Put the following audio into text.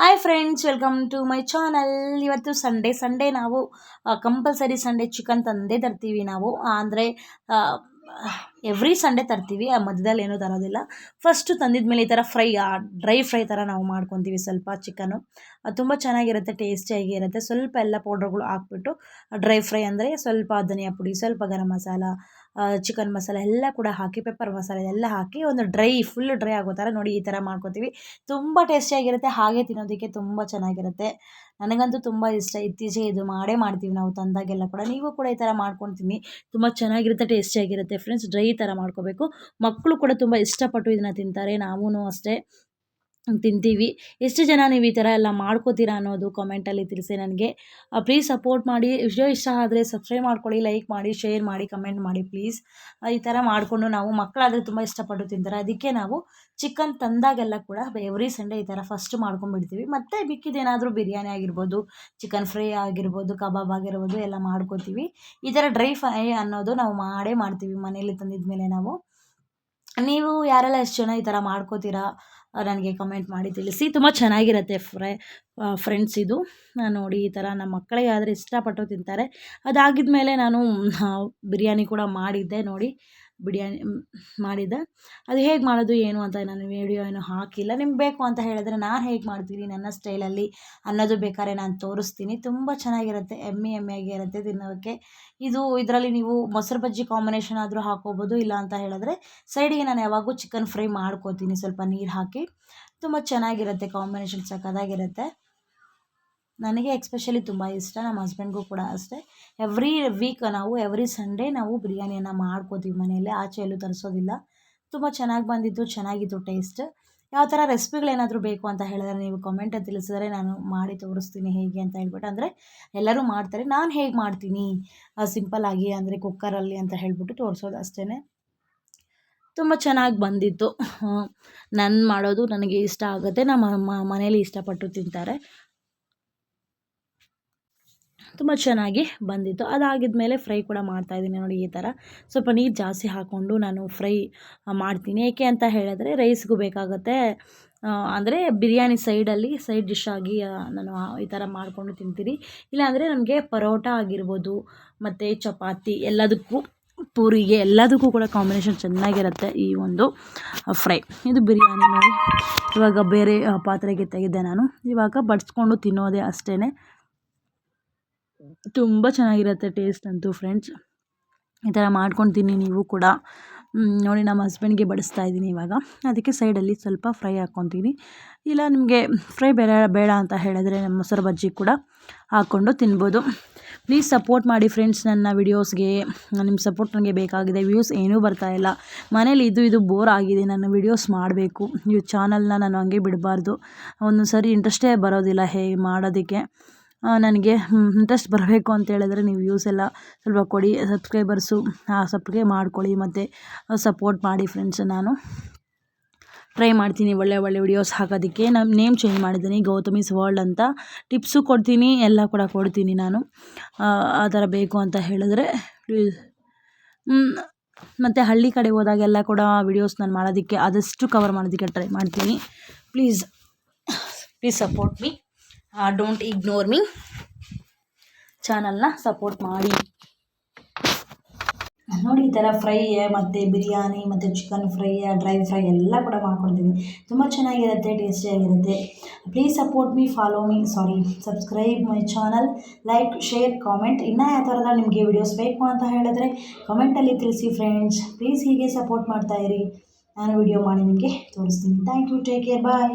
Hi friends welcome to my channel ಇವತ್ತು Sunday Sunday ನಾವು compulsory Sunday chicken ತಂದೇ ತರ್ತೀವಿ ನಾವು. ಅಂದರೆ ಎವ್ರಿ ಸಂಡೇ ತರ್ತೀವಿ, ಆ, ಮಧ್ಯದಲ್ಲಿ ಏನೂ ತರೋದಿಲ್ಲ. ಫಸ್ಟು ತಂದಿದ ಮೇಲೆ ಈ ಥರ ಫ್ರೈ ಡ್ರೈ ಫ್ರೈ ಥರ ನಾವು ಮಾಡ್ಕೊತೀವಿ ಸ್ವಲ್ಪ ಚಿಕನು ಅದು ತುಂಬ ಚೆನ್ನಾಗಿರುತ್ತೆ ಟೇಸ್ಟಿಯಾಗಿ ಇರುತ್ತೆ ಸ್ವಲ್ಪ ಎಲ್ಲ ಪೌಡ್ರ್ಗಳು ಹಾಕ್ಬಿಟ್ಟು ಡ್ರೈ ಫ್ರೈ ಅಂದರೆ ಸ್ವಲ್ಪ ಧನಿಯಾ ಪುಡಿ, ಸ್ವಲ್ಪ ಗರಂ ಮಸಾಲ ಚಿಕನ್ ಮಸಾಲ ಎಲ್ಲ ಕೂಡ ಹಾಕಿ ಪೆಪ್ಪರ್ ಮಸಾಲ ಎಲ್ಲ ಹಾಕಿ ಒಂದು ಡ್ರೈ ಫುಲ್ ಡ್ರೈ ಆಗೋ ಥರ ನೋಡಿ ಈ ಥರ ಮಾಡ್ಕೋತೀವಿ. ತುಂಬ ಟೇಸ್ಟಿಯಾಗಿರುತ್ತೆ ಹಾಗೆ ತಿನ್ನೋದಕ್ಕೆ ತುಂಬ ಚೆನ್ನಾಗಿರುತ್ತೆ. ನನಗಂತೂ ತುಂಬ ಇಷ್ಟ. ಇತ್ತೀಚೆಗೆ ಇದು ಮಾಡೇ ಮಾಡ್ತೀವಿ ನಾವು ತಂದಾಗೆಲ್ಲ ಕೂಡ. ನೀವು ಕೂಡ ಈ ಥರ ಮಾಡ್ಕೊಂಡು ತಿನ್ನಿ ತುಂಬ ಚೆನ್ನಾಗಿರುತ್ತೆ ಟೇಸ್ಟಿಯಾಗಿರುತ್ತೆ ಫ್ರೆಂಡ್ಸ್ ಡ್ರೈ ಥರ ಮಾಡ್ಕೋಬೇಕು. ಮಕ್ಕಳು ಕೂಡ ತುಂಬ ಇಷ್ಟಪಟ್ಟು ಇದನ್ನು ತಿಂತಾರೆ. ನಾವೂ ಅಷ್ಟೇ. ತಿಂತೀವಿ. ಎಷ್ಟು ಜನ ನೀವು ಈ ಥರ ಎಲ್ಲ ಮಾಡ್ಕೋತೀರಾ ಅನ್ನೋದು ಕಾಮೆಂಟಲ್ಲಿ ತಿಳಿಸಿ ನನಗೆ. ಪ್ಲೀಸ್ ಸಪೋರ್ಟ್ ಮಾಡಿ. ವಿಡಿಯೋ ಇಷ್ಟ ಆದರೆ ಸಬ್ಸ್ಕ್ರೈಬ್ ಮಾಡ್ಕೊಳ್ಳಿ ಲೈಕ್ ಮಾಡಿ ಶೇರ್ ಮಾಡಿ ಕಮೆಂಟ್ ಮಾಡಿ ಪ್ಲೀಸ್ ಈ ಥರ ಮಾಡಿಕೊಂಡು ನಾವು ಮಕ್ಕಳಾದರೆ ತುಂಬ ಇಷ್ಟಪಟ್ಟು ತಿಂತಾರೆ. ಅದಕ್ಕೆ ನಾವು ಚಿಕನ್ ತಂದಾಗೆಲ್ಲ ಕೂಡ ಎವ್ರಿ ಸಂಡೇ ಈ ಥರ ಫಸ್ಟ್ ಮಾಡ್ಕೊಂಡ್ಬಿಡ್ತೀವಿ. ಮತ್ತು ಬಿಕ್ಕಿದೇನಾದರೂ ಬಿರಿಯಾನಿ ಆಗಿರ್ಬೋದು ಚಿಕನ್ ಫ್ರೈ ಆಗಿರ್ಬೋದು, ಕಬಾಬ್ ಆಗಿರ್ಬೋದು ಎಲ್ಲ ಮಾಡ್ಕೋತೀವಿ. ಈ ಥರ ಡ್ರೈ ಫ್ರೈ ಅನ್ನೋದು ನಾವು ಮಾಡೇ ಮಾಡ್ತೀವಿ ಮನೇಲಿ ತಂದಿದ್ಮೇಲೆ ನಾವು. ನೀವು ಯಾರೆಲ್ಲ ಎಷ್ಟು ಜನ ಈ ಥರ ಮಾಡ್ಕೋತೀರಾ? ನನಗೆ ಕಮೆಂಟ್ ಮಾಡಿ ತಿಳಿಸಿ. ತುಂಬ ಚೆನ್ನಾಗಿರುತ್ತೆ ಫ್ರೈ ಫ್ರೆಂಡ್ಸ್ ಇದು. ನೋಡಿ ಈ ಥರ ನಮ್ಮ ಮಕ್ಕಳಿಗೆ ಆದರೆ ಇಷ್ಟಪಟ್ಟು ತಿಂತಾರೆ. ಅದಾಗಿದ ಮೇಲೆ ನಾನು ಬಿರಿಯಾನಿ ಕೂಡ ಮಾಡಿದ್ದೆ ನೋಡಿ. ಬಿರಿಯಾನಿ ಮಾಡಿದ್ದೆ. ಅದು ಹೇಗೆ ಮಾಡೋದು, ಏನು ಅಂತ ನಾನು ವೀಡಿಯೋ ಏನು ಹಾಕಿಲ್ಲ. ನಿಮ್ಗೆ ಬೇಕು ಅಂತ ಹೇಳಿದ್ರೆ ನಾನು ಹೇಗೆ ಮಾಡ್ತೀನಿ, ನನ್ನ ಸ್ಟೈಲಲ್ಲಿ ಅನ್ನೋದು ಬೇಕಾದ್ರೆ ನಾನು ತೋರಿಸ್ತೀನಿ. ತುಂಬ ಚೆನ್ನಾಗಿರುತ್ತೆ, ಎಮ್ಮೆ ಎಮ್ಮೆಯಾಗಿ ಇರುತ್ತೆ ತಿನ್ನೋಕ್ಕೆ ಇದು, ಇದರಲ್ಲಿ ನೀವು ಮೊಸರು ಬಜ್ಜಿ ಕಾಂಬಿನೇಷನ್ ಆದರೂ ಹಾಕೋಬೋದು, ಇಲ್ಲ ಅಂತ ಹೇಳಿದ್ರೆ ಸೈಡಿಗೆ ನಾನು ಯಾವಾಗೂ ಚಿಕನ್ ಫ್ರೈ ಮಾಡ್ಕೋತೀನಿ. ಸ್ವಲ್ಪ ನೀರು ಹಾಕಿ. ತುಂಬ ಚೆನ್ನಾಗಿರುತ್ತೆ ಕಾಂಬಿನೇಷನ್ ಸಕ್ಕದಾಗಿರುತ್ತೆ ನನಗೆ ಎಕ್ಸ್ಪೆಷಲಿ ತುಂಬ ಇಷ್ಟ, ನಮ್ಮ ಹಸ್ಬೆಂಡ್ಗೂ ಕೂಡ ಅಷ್ಟೇ. ಎವ್ರಿ ವೀಕ್ ನಾವು, ಎವ್ರಿ ಸಂಡೇ ನಾವು ಬಿರಿಯಾನಿಯನ್ನು ಮಾಡ್ಕೋತೀವಿ ಮನೆಯಲ್ಲೇ, ಆಚೆ ಎಲ್ಲೂ ತರಿಸೋದಿಲ್ಲ. ತುಂಬ ಚೆನ್ನಾಗಿ ಬಂದಿತ್ತು ಚೆನ್ನಾಗಿತ್ತು ಟೇಸ್ಟ್. ಯಾವ ಥರ ರೆಸಿಪಿಗಳೇನಾದರೂ ಬೇಕು ಅಂತ ಹೇಳಿದ್ರೆ ನೀವು ಕಮೆಂಟಲ್ಲಿ ತಿಳಿಸಿದ್ರೆ ನಾನು ಮಾಡಿ ತೋರಿಸ್ತೀನಿ ಹೇಗೆ ಅಂತ ಹೇಳ್ಬಿಟ್ಟು. ಅಂದರೆ ಎಲ್ಲರೂ ಮಾಡ್ತಾರೆ, ನಾನು ಹೇಗೆ ಮಾಡ್ತೀನಿ? ಸಿಂಪಲ್ಲಾಗಿ ಅಂದರೆ ಕುಕ್ಕರಲ್ಲಿ ಅಂತ ಹೇಳ್ಬಿಟ್ಟು ತೋರಿಸೋದು ಅಷ್ಟೇ ತುಂಬ ಚೆನ್ನಾಗಿ ಬಂದಿತ್ತು. ನಾನು ಮಾಡೋದು ನನಗೆ ಇಷ್ಟ ಆಗುತ್ತೆ, ನಮ್ಮ ಮನೇಲಿ ಇಷ್ಟಪಟ್ಟು ತಿಂತಾರೆ. ತುಂಬ ಚೆನ್ನಾಗಿ ಬಂದಿತ್ತು. ಅದಾಗಿದ ಮೇಲೆ ಫ್ರೈ ಕೂಡ ಮಾಡ್ತಾಯಿದ್ದೀನಿ ನೋಡಿ ಈ ಥರ. ಸ್ವಲ್ಪ ನೀರು ಜಾಸ್ತಿ ಹಾಕ್ಕೊಂಡು ನಾನು ಫ್ರೈ ಮಾಡ್ತೀನಿ. ಏಕೆ ಅಂತ ಹೇಳಿದ್ರೆ ರೈಸ್ಗೂ ಬೇಕಾಗುತ್ತೆ. ಅಂದರೆ ಬಿರಿಯಾನಿ ಸೈಡಲ್ಲಿ ಸೈಡ್ ಡಿಶ್ ಆಗಿ ನಾನು ಈ ಥರ ಮಾಡಿಕೊಂಡು ತಿಂತೀನಿ. ಇಲ್ಲಾಂದರೆ ನನಗೆ ಪರೋಟ ಆಗಿರ್ಬೋದು, ಮತ್ತು ಚಪಾತಿ ಎಲ್ಲದಕ್ಕೂ, ಪೂರಿಗೆ ಎಲ್ಲದಕ್ಕೂ ಕೂಡ ಕಾಂಬಿನೇಷನ್ ಚೆನ್ನಾಗಿರುತ್ತೆ ಈ ಒಂದು ಫ್ರೈ. ಇದು ಬಿರಿಯಾನಿ ನೋಡಿ. ಇವಾಗ ಬೇರೆ ಪಾತ್ರೆಗೆ ತೆಗೆದೆ ನಾನು. ಇವಾಗ ಬಡಿಸ್ಕೊಂಡು ತಿನ್ನೋದೇ ಅಷ್ಟೇ ತುಂಬ ಚೆನ್ನಾಗಿರುತ್ತೆ ಟೇಸ್ಟ್ ಅಂತೂ ಫ್ರೆಂಡ್ಸ್. ಈ ಥರ ಮಾಡ್ಕೊಂಡು ತಿನ್ನಿ ನೀವು ಕೂಡ. ನೋಡಿ ನಮ್ಮ ಹಸ್ಬೆಂಡ್ಗೆ ಬಡಿಸ್ತಾ ಇದ್ದೀನಿ ಇವಾಗ. ಅದಕ್ಕೆ ಸೈಡಲ್ಲಿ ಸ್ವಲ್ಪ ಫ್ರೈ ಹಾಕ್ಕೊತೀನಿ. ಇಲ್ಲ, ನಿಮಗೆ ಫ್ರೈ ಬೇಡ ಬೇಡ ಅಂತ ಹೇಳಿದ್ರೆ ಮೊಸರು ಬಜ್ಜಿ ಕೂಡ ಹಾಕ್ಕೊಂಡು ತಿನ್ಬೋದು. ಪ್ಲೀಸ್ ಸಪೋರ್ಟ್ ಮಾಡಿ ಫ್ರೆಂಡ್ಸ್ ನನ್ನ ವಿಡಿಯೋಸ್ಗೆ ನಿಮ್ಮ ಸಪೋರ್ಟ್ ನನಗೆ ಬೇಕಾಗಿದೆ. ವ್ಯೂಸ್ ಏನೂ ಬರ್ತಾಯಿಲ್ಲ ಮನೇಲಿ ಇದು ಇದು ಬೋರ್ ಆಗಿದೆ. ನನ್ನ ವಿಡಿಯೋಸ್ ಮಾಡಬೇಕು. ಈ ಚಾನಲ್ನ ನಾನು ಹಂಗೆ ಬಿಡಬಾರ್ದು. ಒಂದೊಂದು ಸರಿ ಇಂಟ್ರೆಸ್ಟೇ ಬರೋದಿಲ್ಲ ಹೇಗೆ ಮಾಡೋದಕ್ಕೆ. ನನಗೆ ಇಂಟ್ರೆಸ್ಟ್ ಬರಬೇಕು ಅಂತ ಹೇಳಿದ್ರೆ ನೀವು ವ್ಯೂಸ್ ಎಲ್ಲ ಸ್ವಲ್ಪ ಕೊಡಿ ಸಬ್ಸ್ಕ್ರೈಬರ್ಸು ಸಬ್ಸ್ಕ್ರೈಬ್ ಮಾಡ್ಕೊಳ್ಳಿ ಮತ್ತು ಸಪೋರ್ಟ್ ಮಾಡಿ ಫ್ರೆಂಡ್ಸ್ ನಾನು. ಟ್ರೈ ಮಾಡ್ತೀನಿ ಒಳ್ಳೆ ಒಳ್ಳೆ ವಿಡಿಯೋಸ್ ಹಾಕೋದಕ್ಕೆ. ನಮ್ಮ ನೇಮ್ ಚೇಂಜ್ ಮಾಡಿದ್ದೀನಿ ಗೌತಮೀಸ್ ವರ್ಲ್ಡ್ ಅಂತ. ಟಿಪ್ಸು ಕೊಡ್ತೀನಿ, ಎಲ್ಲ ಕೂಡ ಕೊಡ್ತೀನಿ ನಾನು. ಆ ಥರ ಬೇಕು ಅಂತ ಹೇಳಿದ್ರೆ ಮತ್ತು ಹಳ್ಳಿ ಕಡೆ ಹೋದಾಗೆಲ್ಲ ಕೂಡ ವಿಡಿಯೋಸ್ ನಾನು ಮಾಡೋದಕ್ಕೆ ಆದಷ್ಟು ಕವರ್ ಮಾಡೋದಕ್ಕೆ ಟ್ರೈ ಮಾಡ್ತೀನಿ. Please please support me don't ignore me ಚಾನಲ್ನ ಸಪೋರ್ಟ್ ಮಾಡಿ. ನೋಡಿ, ಈ ಥರ ಫ್ರೈ ಮತ್ತು ಬಿರಿಯಾನಿ, ಮತ್ತು ಚಿಕನ್ ಫ್ರೈ ಡ್ರೈ ಫ್ರೈ ಎಲ್ಲ ಕೂಡ ಮಾಡ್ಕೊಡ್ತೀನಿ ತುಂಬ ಚೆನ್ನಾಗಿರುತ್ತೆ ಟೇಸ್ಟಿಯಾಗಿರುತ್ತೆ please support me follow me sorry subscribe my channel like share comment ಇನ್ನೂ ಯಾವ ಥರದ ನಿಮಗೆ ವಿಡಿಯೋಸ್ ಬೇಕು ಅಂತ ಹೇಳಿದ್ರೆ ಕಮೆಂಟಲ್ಲಿ ತಿಳಿಸಿ ಫ್ರೆಂಡ್ಸ್ ಪ್ಲೀಸ್ ಹೀಗೆ ಸಪೋರ್ಟ್ ಮಾಡ್ತಾಯಿರಿ ನಾನು ವಿಡಿಯೋ ಮಾಡಿ ನಿಮಗೆ ತೋರಿಸ್ತೀನಿ. Thank you take care bye